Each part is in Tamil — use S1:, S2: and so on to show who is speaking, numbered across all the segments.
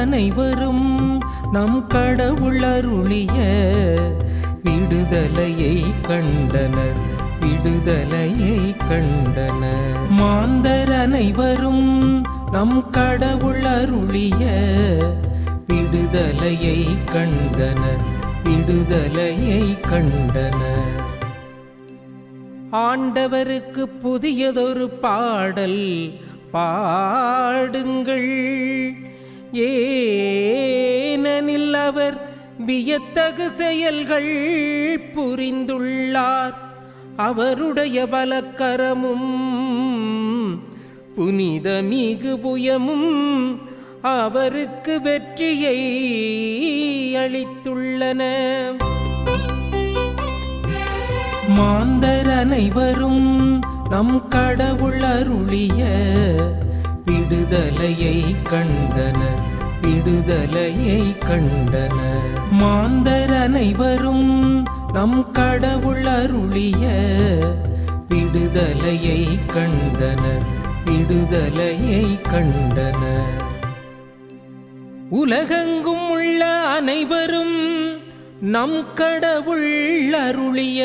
S1: அனைவரும் நம் கடவுள் அருளிய விடுதலையை கண்டனர் விடுதலையை கண்டனர். மாந்தர் அனைவரும் நம் கடவுள் அருளிய விடுதலையை கண்டனர் விடுதலையை கண்டனர். ஆண்டவருக்கு புதியதொரு பாடல் பாடுங்கள். ஏனனில் அவர் வியத்தகு செயல்கள் புரிந்துள்ளார். அவருடைய வலக்கரமும் புனித மிகு புயமும் அவருக்கு வெற்றியை அளித்துள்ளன. மாந்தர் அனைவரும் நம் கடவுள் அருளிய விடுதலையை கண்டன விடுதலையை கண்டன மாந்தர் அனைவரும் நம் கடவுள் அருளிய விடுதலையை கண்டன விடுதலையை கண்டன உலகெங்கும் உள்ள அனைவரும் நம் கடவுள் அருளிய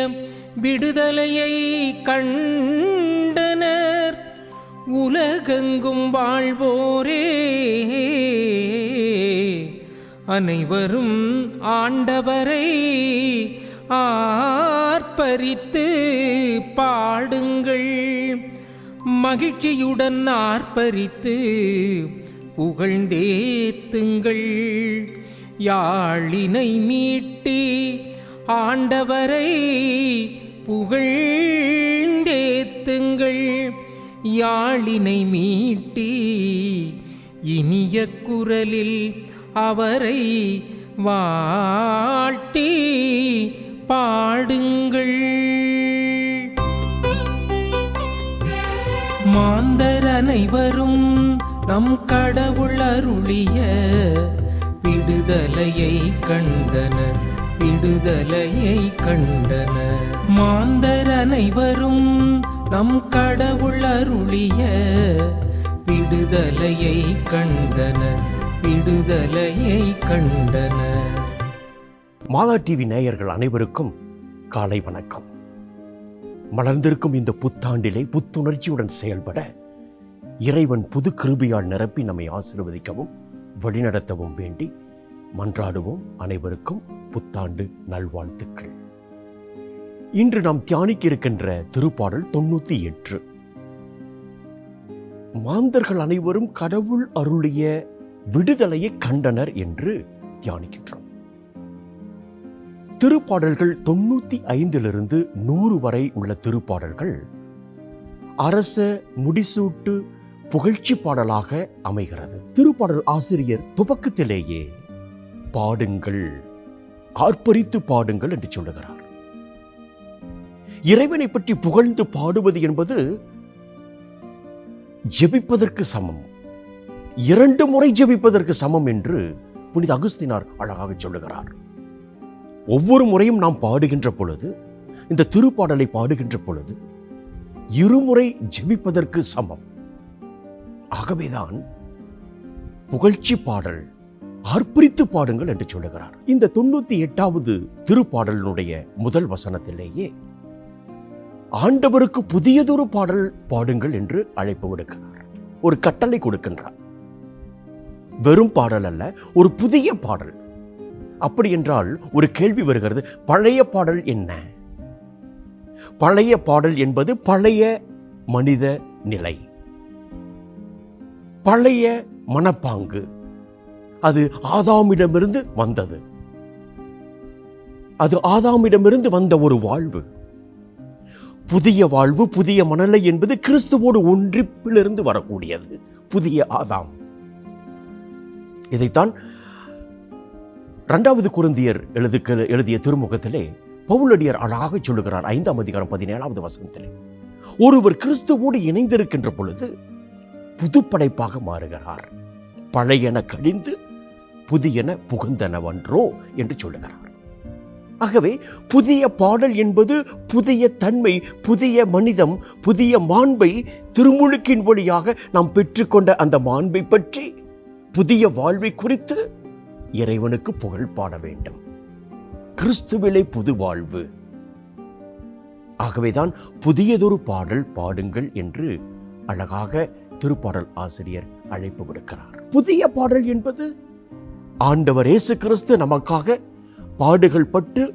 S1: விடுதலையை கண் உலகெங்கும் வாழ்வோரே. அனைவரும் ஆண்டவரை ஆர்ப்பரித்து பாடுங்கள். மகிழ்ச்சியுடன் ஆர்ப்பரித்து புகழ்ந்தேத்துங்கள். யாழினை மீட்டி ஆண்டவரை புகழ்ந்தேத்துங்கள். யாழினை மீட்டி இனிய குரலில் அவரை வாழ்த்தி பாடுங்கள். மாந்தர் அனைவரும் நம் கடவுள் அருளிய விடுதலையை கண்டன விடுதலையை கண்டன மாந்தர் அனைவரும் நம் கடவுள் அருளிய விடுதலையை கண்டன விடுதலையை கண்டன.
S2: மாதா டிவி நேயர்கள் அனைவருக்கும் காலை வணக்கம். மலர்ந்திருக்கும் இந்த புத்தாண்டிலே புத்துணர்ச்சியுடன் செயல்பட இறைவன் புது கிருபியால் நிரப்பி நம்மை ஆசீர்வதிக்கவும் வழிநடத்தவும் வேண்டி மன்றாடுவோம் அனைவருக்கும் புத்தாண்டு நல்வாழ்த்துக்கள். இன்று நாம் தியானிக்க இருக்கின்ற திருப்பாடல் தொண்ணூத்தி எட்டு. மாந்தர்கள் அனைவரும் கடவுள் அருளிய விடுதலையை கண்டனர் என்று தியானிக்கின்றோம். திருப்பாடல்கள் தொண்ணூத்தி ஐந்திலிருந்து நூறு வரை உள்ள திருப்பாடல்கள் அரச முடிசூட்டு புகழ்ச்சி பாடலாக அமைகிறது. திருப்பாடல் ஆசிரியர் துவக்கத்திலேயே பாடுங்கள் ஆர்ப்பரித்து பாடுங்கள் என்று சொல்லுகிறார். இறைவனை பற்றி புகழ்ந்து பாடுவது என்பது ஜெபிப்பதற்கு சமம். இரண்டு முறை ஜெபிப்பதற்கு சமம் என்று புனித அகுஸ்தினார் அழகாக சொல்லுகிறார். ஒவ்வொரு முறையும் நாம் பாடுகின்ற பொழுது இந்த திருப்பாடலை பாடுகின்ற பொழுது இருமுறை ஜெபிப்பதற்கு சமம். ஆகவேதான் புகழ்ச்சி பாடல் அர்ப்பரித்து பாடுங்கள் என்று சொல்லுகிறார். இந்த தொண்ணூத்தி எட்டாவது திருப்பாடலினுடைய முதல் வசனத்திலேயே ஆண்டவருக்கு புதியதொரு பாடல் பாடுங்கள் என்று அழைப்பு விடுக்கிறார். ஒரு கட்டளை கொடுக்கின்றார். வெறும் பாடல் அல்ல ஒரு புதிய பாடல். அப்படி என்றால் ஒரு கேள்வி வருகிறது பழைய பாடல் என்ன? பழைய பாடல் என்பது பழைய மனித நிலை. பழைய மனப்பாங்கு. அது ஆதாமிடமிருந்து வந்தது. அது ஆதாமிடமிருந்து வந்த ஒரு வாழ்வு. புதிய வாழ்வு புதிய மனநிலை என்பது கிறிஸ்துவோடு ஒன்றிப்பிலிருந்து வரக்கூடியது. புதிய ஆதாம். இதைத்தான் இரண்டாவது குருந்தியர் எழுதுக்க எழுதிய திருமுகத்திலே பவுலடியார் அழகாக சொல்லுகிறார் ஐந்தாம் அதிகாரம் பதினேழாவது வசனத்திலே. ஒருவர் கிறிஸ்துவோடு இணைந்திருக்கின்ற பொழுது புதுப்படைப்பாக மாறுகிறார். பழையன கழிந்து புதியன புகுந்தனவன்றோ என்று சொல்லுகிறார். ஆகவே புதிய பாடல் என்பது புதிய தன்மை புதிய மனிதம் புதிய மாண்பை திருமுழுக்கின் வழியாக நாம் பெற்றுக்கொண்ட அந்த மாண்பை பற்றி புதிய வாழ்வை குறித்து இறைவனுக்கு புகழ் பாட வேண்டும். கிறிஸ்துவிலே புது வாழ்வு. ஆகவேதான் புதியதொரு பாடல் பாடுங்கள் என்று அழகாக திருப்பாடல் ஆசிரியர் அழைப்பு விடுக்கிறார். புதிய பாடல் என்பது ஆண்டவர் இயேசு கிறிஸ்து நமக்காக பாடுகள் பட்டு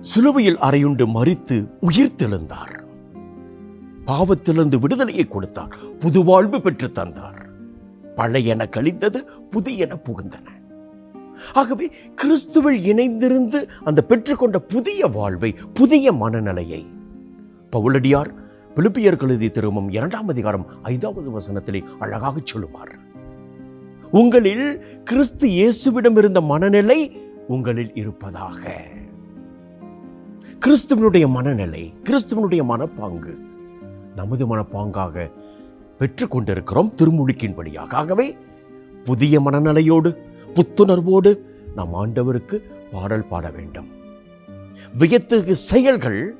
S2: சிலுவையில் அறையுண்டு மறித்து உயிர்த்தெழுந்தார். பாவத்திலிருந்து விடுதலையை கொடுத்தார். புது வாழ்வு பெற்று தந்தார். பழையன கழிந்தது புதியன புகுந்தன. ஆகவே கிறிஸ்துவில் இணைந்திருந்து அந்த பெற்றுக்கொண்ட புதிய வாழ்வை புதிய மனநிலையை பவுலடியார் பிலிப்பியர் கழுதி திருமம் இரண்டாம் அதிகாரம் ஐந்தாவது வசனத்திலே அழகாக சொல்லுவார். உங்களில் கிறிஸ்து இயேசுவிடம் இருந்த மனநிலை உங்களில் இருப்பதாக. கிறிஸ்துவனுடைய மனநிலை கிறிஸ்துவனுடைய மனப்பாங்கு. நமது மனப்பாங்காக பெற்றுக்கொண்டிருக்கிறோம் திருமுழுக்கின்படியாக ஆகவே புதிய மனநிலையோடு புத்துணர்வோடு நாம் ஆண்டவருக்கு பாடல் பாட வேண்டும். வியத்தகு செயல்கள்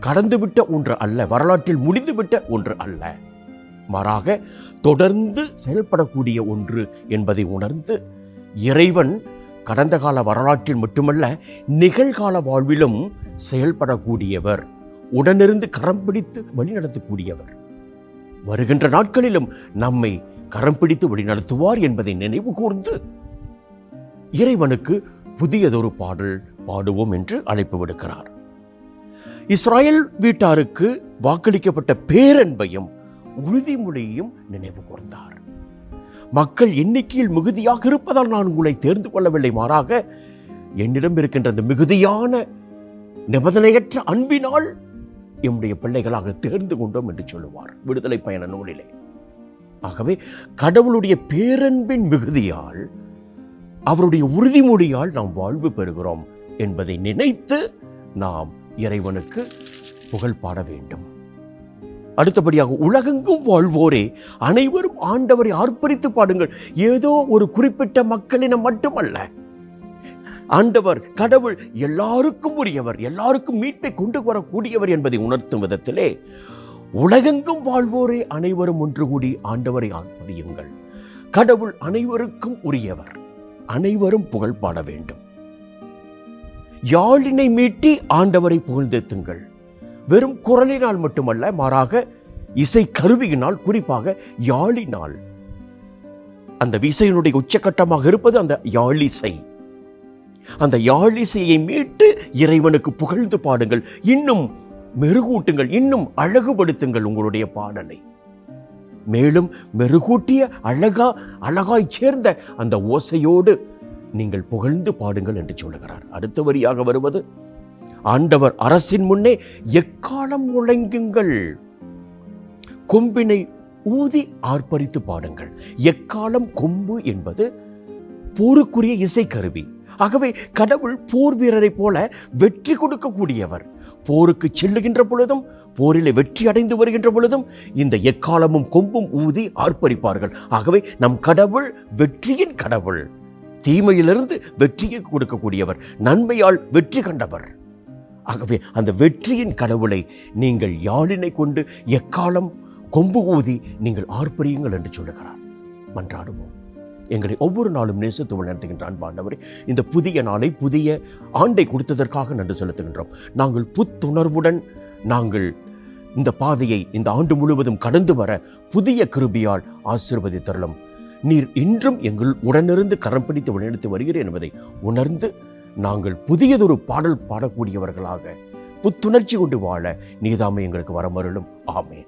S2: கடந்துவிட்ட ஒன்று அல்ல வரலாற்றில் முடிந்துவிட்ட ஒன்று அல்ல. மாறாக தொடர்ந்து செயல்படக்கூடிய ஒன்று என்பதை உணர்ந்து இறைவன் கடந்த கால வரலாற்றில் மட்டுமல்ல நிகழ்கால வாழ்விலும் செயல்படக்கூடியவர். உடனிருந்து கரம் பிடித்து வழிநடத்தக்கூடியவர். வருகின்ற நாட்களிலும் நம்மை கரம் பிடித்து வழிநடத்துவார் என்பதை நினைவு கூர்ந்து இறைவனுக்கு புதியதொரு பாடல் பாடுவோம் என்று அழைப்பு விடுக்கிறார். இஸ்ராயல் வீட்டாருக்கு வாக்களிக்கப்பட்ட பேரன்பையும் உறுதிமொழியையும் நினைவு கூர்ந்தார். மக்கள் எண்ணிக்கையில் மிகுதியாக இருப்பதால் நான் உங்களை தேர்ந்து கொள்ளவில்லை மாறாக என்னிடம் இருக்கின்ற அந்த மிகுதியான நிபந்தனையற்ற அன்பினால் எம்முடைய பிள்ளைகளாக தேர்ந்து கொண்டோம் என்று சொல்லுவார் விடுதலை பயண நூலிலே. ஆகவே கடவுளுடைய பேரன்பின் மிகுதியால் அவருடைய உறுதிமொழியால் நாம் வாழ்வு பெறுகிறோம் என்பதை நினைத்து நாம் இறைவனுக்கு புகழ் பாட வேண்டும். அடுத்தபடியாக உலகெங்கும் வாழ்வோரே அனைவரும் ஆண்டவரை ஆர்ப்பரித்து பாடுங்கள். ஏதோ ஒரு குறிப்பிட்ட மக்களினம் மட்டுமல்ல. ஆண்டவர் கடவுள் எல்லாருக்கும் உரியவர் எல்லாருக்கும் மீட்பை கொண்டு வரக்கூடியவர் என்பதை உணர்த்தும் விதத்திலே உலகெங்கும் வாழ்வோரே அனைவரும் ஒன்று கூடி ஆண்டவரை ஆர்ப்பரியுங்கள். கடவுள் அனைவருக்கும் உரியவர் அனைவரும் புகழ் பாட வேண்டும். யாழினை மீட்டி ஆண்டவரை புகழ்ந்தெத்துங்கள். வெறும் குரலினால் மட்டுமல்ல மாறாக இசை கருவியினால் குறிப்பாக யாழினால். அந்த விசையினுடைய உச்சக்கட்டமாக இருப்பது அந்த யாழிசை. அந்த யாழிசையை மீட்டு இறைவனுக்கு புகழ்ந்து பாடுங்கள். இன்னும் மெருகூட்டுங்கள் இன்னும் அழகுபடுத்துங்கள் உங்களுடைய பாடலை. மேலும் மெருகூட்டிய அழகா அழகாய் சேர்ந்த அந்த ஓசையோடு நீங்கள் புகழ்ந்து பாடுங்கள் என்று சொல்லுகிறார். அடுத்த வரியாக வருவது ஆண்டவர் அரசின் முன்னே எக்காலம் முழங்குங்கள்? கொம்பினை ஊதி ஆர்ப்பரித்து பாடுங்கள். எக்காலம் கொம்பு என்பது போருக்குரிய இசைக்கருவி. ஆகவே கடவுள் போர் வீரரைப் போல வெற்றி கொடுக்கக்கூடியவர். போருக்கு செல்லுகின்ற பொழுதும் போரில் வெற்றி அடைந்து வருகின்ற பொழுதும் இந்த எக்காலமும் கொம்பும் ஊதி ஆர்ப்பரிப்பார்கள். ஆகவே நம் கடவுள் வெற்றியின் கடவுள். தீமையிலிருந்து வெற்றியை கொடுக்கக்கூடியவர். நன்மையால் வெற்றி கண்டவர். ஆகவே அந்த வெற்றியின் கடவுளை நீங்கள் யாழினை கொண்டு எக்காலம் கொம்பு ஊதி நீங்கள் ஆர்ப்பரியுங்கள் என்று சொல்லுகிறார். மன்றாடுவோம். எங்களை ஒவ்வொரு நாளும் நேசத்து வழிநடத்துகின்ற அன்பாண்டவரே இந்த புதிய நாளை புதிய ஆண்டை கொடுத்ததற்காக நன்றி செலுத்துகின்றோம். நாங்கள் புத்துணர்வுடன் நாங்கள் இந்த பாதையை இந்த ஆண்டு முழுவதும் கடந்து வர புதிய கிருபியால் ஆசீர்வதித்தருளும். நீர் இன்றும் எங்கள் உடனிருந்து கரம் பிடித்து வழிநடத்தி வருகிறேன் என்பதை உணர்ந்து நாங்கள் புதியதொரு பாடல் பாடக்கூடியவர்களாக புத்துணர்ச்சி கொண்டு வாழ நீதாமே எங்களுக்கு வரமருளும். ஆமேன்.